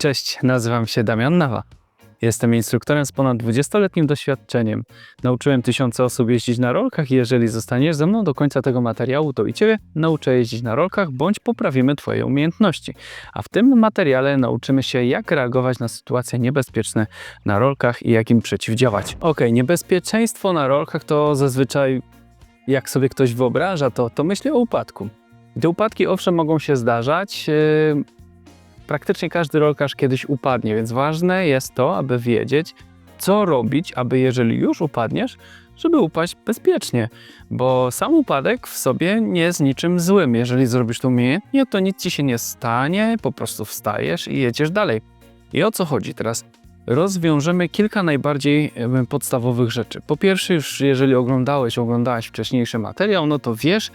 Cześć, nazywam się Damian Nawa. Jestem instruktorem z ponad 20-letnim doświadczeniem. Nauczyłem tysiące osób jeździć na rolkach i jeżeli zostaniesz ze mną do końca tego materiału, to i Ciebie nauczę jeździć na rolkach bądź poprawimy Twoje umiejętności. A w tym materiale nauczymy się jak reagować na sytuacje niebezpieczne na rolkach i jak im przeciwdziałać. Ok, niebezpieczeństwo na rolkach to zazwyczaj jak sobie ktoś wyobraża, to, to myśli o upadku. Te upadki owszem mogą się zdarzać, yy, praktycznie każdy rolkarz kiedyś upadnie, więc ważne jest to, aby wiedzieć, co robić, aby jeżeli już upadniesz, żeby upaść bezpiecznie, bo sam upadek w sobie nie jest niczym złym. Jeżeli zrobisz to umiejętnie, to nic ci się nie stanie, po prostu wstajesz i jedziesz dalej. I o co chodzi teraz? Rozwiążemy kilka najbardziej podstawowych rzeczy. Po pierwsze, już jeżeli oglądałeś, oglądałaś wcześniejszy materiał, no to wiesz,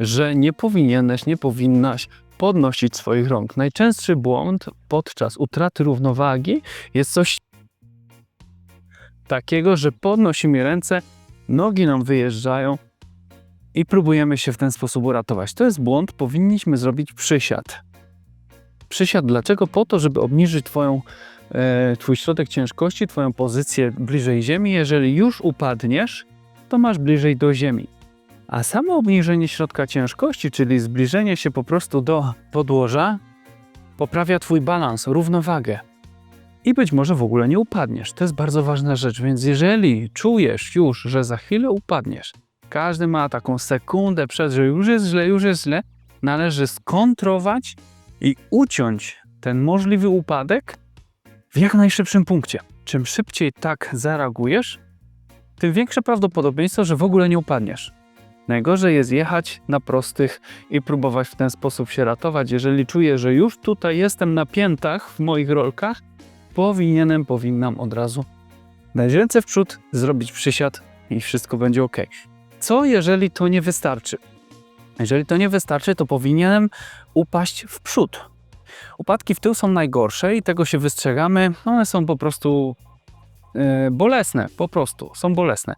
że nie powinieneś, nie powinnaś podnosić swoich rąk. Najczęstszy błąd podczas utraty równowagi jest coś takiego, że podnosimy ręce, nogi nam wyjeżdżają i próbujemy się w ten sposób uratować. To jest błąd, powinniśmy zrobić przysiad. Przysiad dlaczego? Po to, żeby obniżyć twoją, e, twój środek ciężkości, twoją pozycję bliżej ziemi. Jeżeli już upadniesz, to masz bliżej do ziemi. A samo obniżenie środka ciężkości, czyli zbliżenie się po prostu do podłoża, poprawia Twój balans, równowagę. I być może w ogóle nie upadniesz. To jest bardzo ważna rzecz, więc jeżeli czujesz już, że za chwilę upadniesz, każdy ma taką sekundę przed, że już jest źle, już jest źle, należy skontrować i uciąć ten możliwy upadek w jak najszybszym punkcie. Czym szybciej tak zareagujesz, tym większe prawdopodobieństwo, że w ogóle nie upadniesz. Najgorzej jest jechać na prostych i próbować w ten sposób się ratować. Jeżeli czuję, że już tutaj jestem na piętach w moich rolkach, powinienem, powinnam od razu dać ręce w przód, zrobić przysiad i wszystko będzie ok. Co jeżeli to nie wystarczy? Jeżeli to nie wystarczy, to powinienem upaść w przód. Upadki w tył są najgorsze i tego się wystrzegamy. One są po prostu bolesne, po prostu są bolesne.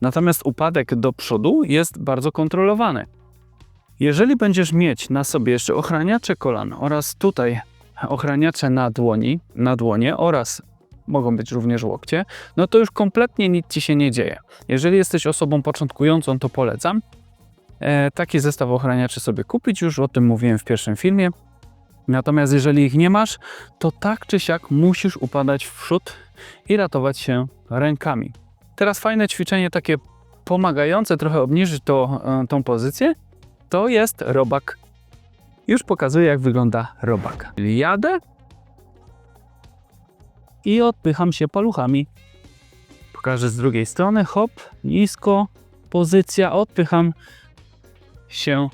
Natomiast upadek do przodu jest bardzo kontrolowany. Jeżeli będziesz mieć na sobie jeszcze ochraniacze kolan oraz tutaj ochraniacze na dłoni, na dłonie oraz mogą być również łokcie, no to już kompletnie nic ci się nie dzieje. Jeżeli jesteś osobą początkującą, to polecam e, taki zestaw ochraniaczy sobie kupić, już o tym mówiłem w pierwszym filmie. Natomiast jeżeli ich nie masz, to tak czy siak musisz upadać w przód i ratować się rękami. Teraz fajne ćwiczenie takie pomagające trochę obniżyć to, e, tą pozycję, to jest robak. Już pokazuję jak wygląda robak. Jadę i odpycham się paluchami. Pokażę z drugiej strony, hop, nisko, pozycja, odpycham się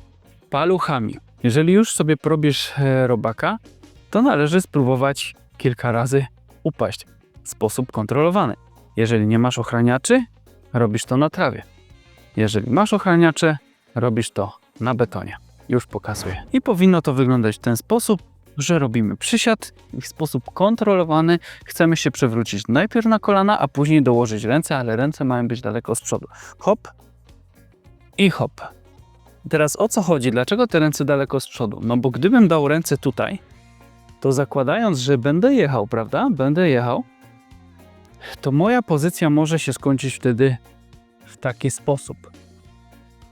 paluchami. Jeżeli już sobie probisz e, robaka, to należy spróbować kilka razy upaść sposób kontrolowany. Jeżeli nie masz ochraniaczy, robisz to na trawie. Jeżeli masz ochraniacze, robisz to na betonie. Już pokazuję. I powinno to wyglądać w ten sposób, że robimy przysiad i w sposób kontrolowany chcemy się przewrócić najpierw na kolana, a później dołożyć ręce, ale ręce mają być daleko z przodu. Hop i hop. Teraz o co chodzi? Dlaczego te ręce daleko z przodu? No bo gdybym dał ręce tutaj, to zakładając, że będę jechał, prawda? Będę jechał, to moja pozycja może się skończyć wtedy w taki sposób.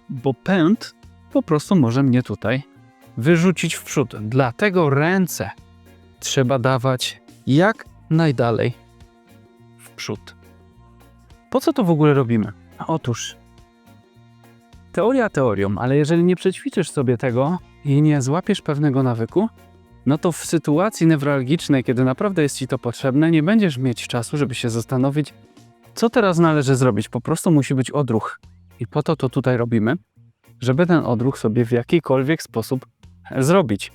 Bo pęd po prostu może mnie tutaj wyrzucić w przód. Dlatego ręce trzeba dawać jak najdalej w przód. Po co to w ogóle robimy? Otóż teoria teorią, ale jeżeli nie przećwiczysz sobie tego i nie złapiesz pewnego nawyku, no to w sytuacji newralgicznej, kiedy naprawdę jest ci to potrzebne, nie będziesz mieć czasu, żeby się zastanowić, co teraz należy zrobić. Po prostu musi być odruch. I po to to tutaj robimy, żeby ten odruch sobie w jakikolwiek sposób zrobić.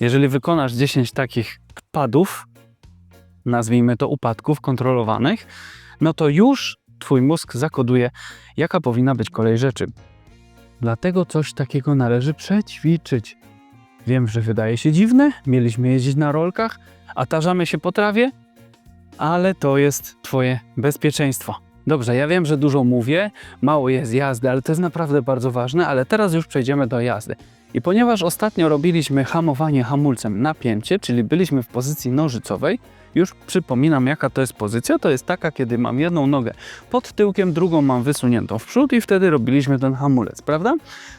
Jeżeli wykonasz 10 takich padów, nazwijmy to upadków kontrolowanych, no to już twój mózg zakoduje, jaka powinna być kolej rzeczy. Dlatego coś takiego należy przećwiczyć. Wiem, że wydaje się dziwne, mieliśmy jeździć na rolkach, a tarzamy się po trawie, ale to jest twoje bezpieczeństwo. Dobrze, ja wiem, że dużo mówię, mało jest jazdy, ale to jest naprawdę bardzo ważne, ale teraz już przejdziemy do jazdy. I ponieważ ostatnio robiliśmy hamowanie hamulcem napięcie, czyli byliśmy w pozycji nożycowej, już przypominam jaka to jest pozycja, to jest taka, kiedy mam jedną nogę pod tyłkiem, drugą mam wysuniętą w przód i wtedy robiliśmy ten hamulec, prawda?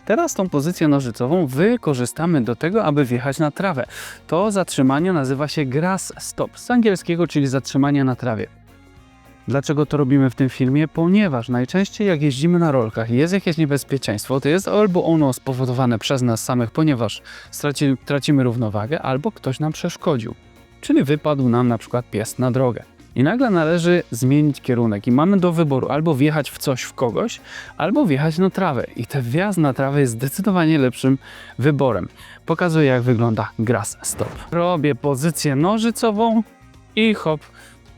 Teraz tą pozycję nożycową wykorzystamy do tego, aby wjechać na trawę. To zatrzymanie nazywa się grass stop z angielskiego, czyli zatrzymanie na trawie. Dlaczego to robimy w tym filmie? Ponieważ najczęściej jak jeździmy na rolkach i jest jakieś niebezpieczeństwo, to jest albo ono spowodowane przez nas samych, ponieważ straci, tracimy równowagę, albo ktoś nam przeszkodził. Czyli wypadł nam na przykład pies na drogę. I nagle należy zmienić kierunek i mamy do wyboru albo wjechać w coś, w kogoś, albo wjechać na trawę. I ten wjazd na trawę jest zdecydowanie lepszym wyborem. Pokazuję jak wygląda grass stop. Robię pozycję nożycową i hop,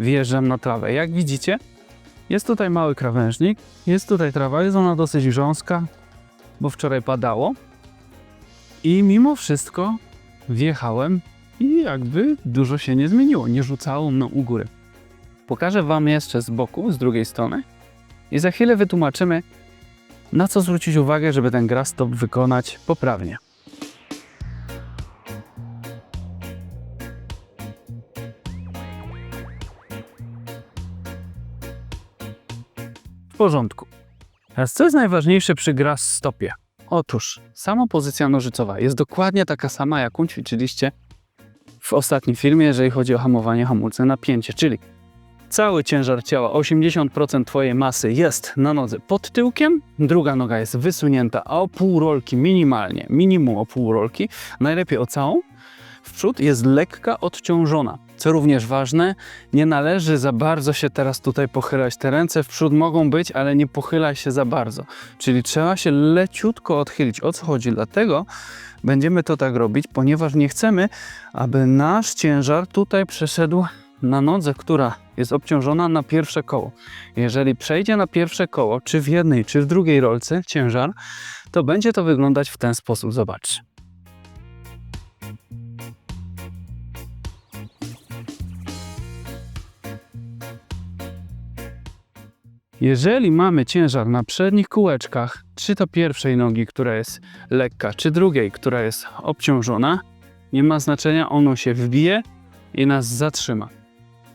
wjeżdżam na trawę. Jak widzicie, jest tutaj mały krawężnik, jest tutaj trawa, jest ona dosyć grząska, bo wczoraj padało. I mimo wszystko wjechałem i jakby dużo się nie zmieniło, nie rzucało mną u góry. Pokażę Wam jeszcze z boku, z drugiej strony i za chwilę wytłumaczymy, na co zwrócić uwagę, żeby ten grass stop wykonać poprawnie. W porządku. Teraz co jest najważniejsze przy grass stopie? Otóż sama pozycja nożycowa jest dokładnie taka sama, jaką ćwiczyliście w ostatnim filmie, jeżeli chodzi o hamowanie hamulce napięcie, czyli cały ciężar ciała, 80% Twojej masy jest na nodze pod tyłkiem, druga noga jest wysunięta o pół rolki minimalnie, minimum o pół rolki, najlepiej o całą, w przód jest lekka odciążona. Co również ważne, nie należy za bardzo się teraz tutaj pochylać. Te ręce w przód mogą być, ale nie pochylaj się za bardzo. Czyli trzeba się leciutko odchylić. O co chodzi? Dlatego będziemy to tak robić, ponieważ nie chcemy, aby nasz ciężar tutaj przeszedł na nodze, która jest obciążona na pierwsze koło. Jeżeli przejdzie na pierwsze koło, czy w jednej, czy w drugiej rolce ciężar, to będzie to wyglądać w ten sposób. Zobaczcie. Jeżeli mamy ciężar na przednich kółeczkach, czy to pierwszej nogi, która jest lekka, czy drugiej, która jest obciążona, nie ma znaczenia, ono się wbije i nas zatrzyma.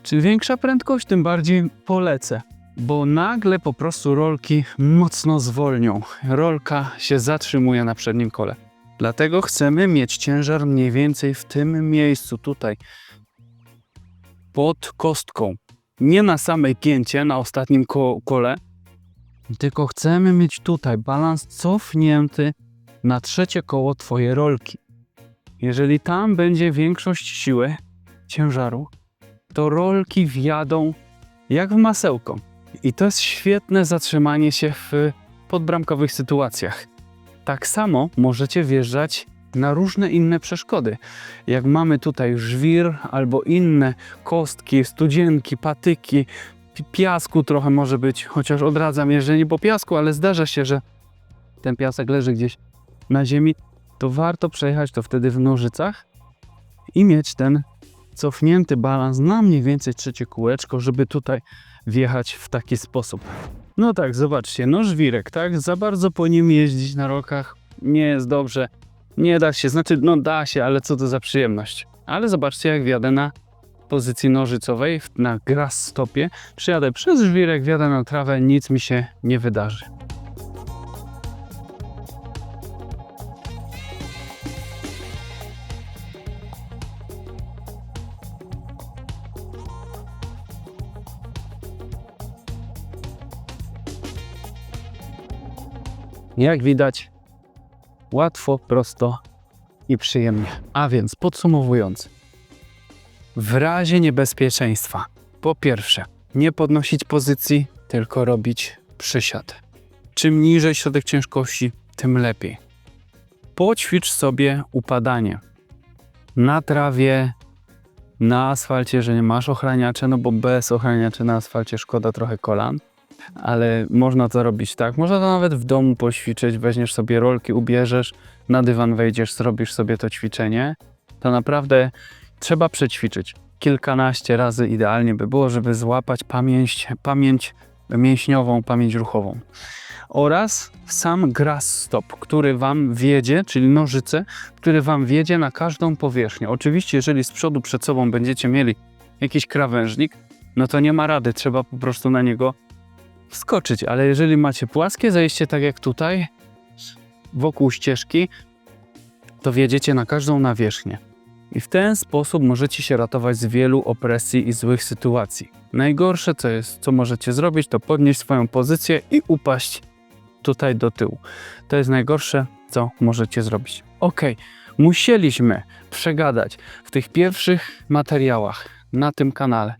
Czym większa prędkość, tym bardziej polecę, bo nagle po prostu rolki mocno zwolnią. Rolka się zatrzymuje na przednim kole. Dlatego chcemy mieć ciężar mniej więcej w tym miejscu, tutaj, pod kostką nie na samej pięcie, na ostatnim ko kole, tylko chcemy mieć tutaj balans cofnięty na trzecie koło Twojej rolki. Jeżeli tam będzie większość siły, ciężaru, to rolki wjadą jak w masełko. I to jest świetne zatrzymanie się w podbramkowych sytuacjach. Tak samo możecie wjeżdżać na różne inne przeszkody. Jak mamy tutaj żwir albo inne kostki, studzienki, patyki, pi- piasku trochę może być, chociaż odradzam jeżdżenie po piasku, ale zdarza się, że ten piasek leży gdzieś na ziemi, to warto przejechać to wtedy w nożycach i mieć ten cofnięty balans na mniej więcej trzecie kółeczko, żeby tutaj wjechać w taki sposób. No tak, zobaczcie, no żwirek, tak? Za bardzo po nim jeździć na rokach nie jest dobrze. Nie da się, znaczy, no da się, ale co to za przyjemność. Ale zobaczcie, jak wjadę na pozycji nożycowej, na grass stopie. Przyjadę przez żwirek, wjadę na trawę, nic mi się nie wydarzy. Jak widać, łatwo, prosto i przyjemnie. A więc podsumowując, w razie niebezpieczeństwa, po pierwsze, nie podnosić pozycji, tylko robić przysiad. Czym niżej środek ciężkości, tym lepiej. Poćwicz sobie upadanie na trawie, na asfalcie, że nie masz ochraniacza, no bo bez ochraniacza na asfalcie szkoda trochę kolan ale można to robić tak. Można to nawet w domu poćwiczyć, weźmiesz sobie rolki, ubierzesz, na dywan wejdziesz, zrobisz sobie to ćwiczenie. To naprawdę trzeba przećwiczyć. Kilkanaście razy idealnie by było, żeby złapać pamięć, pamięć mięśniową, pamięć ruchową. Oraz sam grass stop, który Wam wiedzie, czyli nożyce, który Wam wiedzie na każdą powierzchnię. Oczywiście, jeżeli z przodu przed sobą będziecie mieli jakiś krawężnik, no to nie ma rady, trzeba po prostu na niego wskoczyć. Ale jeżeli macie płaskie zejście, tak jak tutaj, wokół ścieżki, to wjedziecie na każdą nawierzchnię. I w ten sposób możecie się ratować z wielu opresji i złych sytuacji. Najgorsze, co jest, co możecie zrobić, to podnieść swoją pozycję i upaść tutaj do tyłu. To jest najgorsze, co możecie zrobić. Ok, musieliśmy przegadać w tych pierwszych materiałach na tym kanale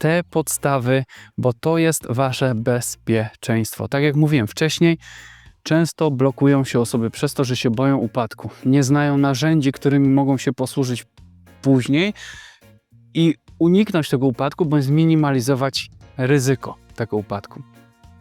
te podstawy, bo to jest wasze bezpieczeństwo. Tak jak mówiłem wcześniej, często blokują się osoby przez to, że się boją upadku. Nie znają narzędzi, którymi mogą się posłużyć później i uniknąć tego upadku, bądź zminimalizować ryzyko tego upadku.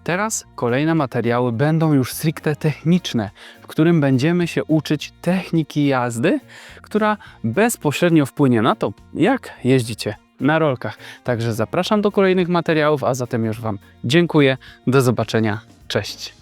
Teraz kolejne materiały będą już stricte techniczne, w którym będziemy się uczyć techniki jazdy, która bezpośrednio wpłynie na to, jak jeździcie na rolkach. Także zapraszam do kolejnych materiałów, a zatem już Wam dziękuję. Do zobaczenia. Cześć.